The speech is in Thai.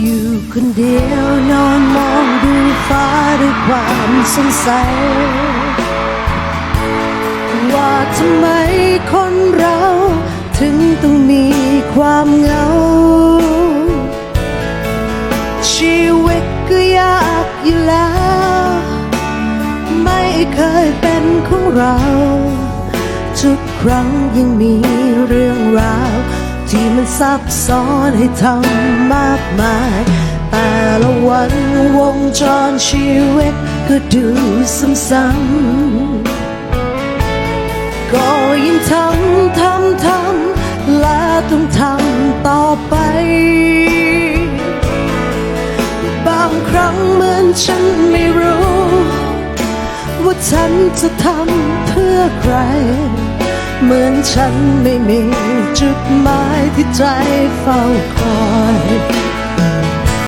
อยู่คนเดียวนอนมองดูฟ้าด้วยความสงสัย ว่าทำไมคนเรา ถึงต้องมีความเหงา ชีวิตก็ยากอยู่แล้ว ไม่เคยเป็นของเรา ทุกครั้งยังมีเรื่องราว ที่มันซับซ้อนให้ทำมากมาย แต่ละวันวงจรชีวิตก็ดูซ้ำๆก็ยังทำทำทำและต้องทำต่อไป บางครั้งเหมือนฉันไม่รู้ ว่าฉันจะทำเพื่อใคร เหมือนฉันไม่มีจุดหมายที่ใจเฝ้าคอย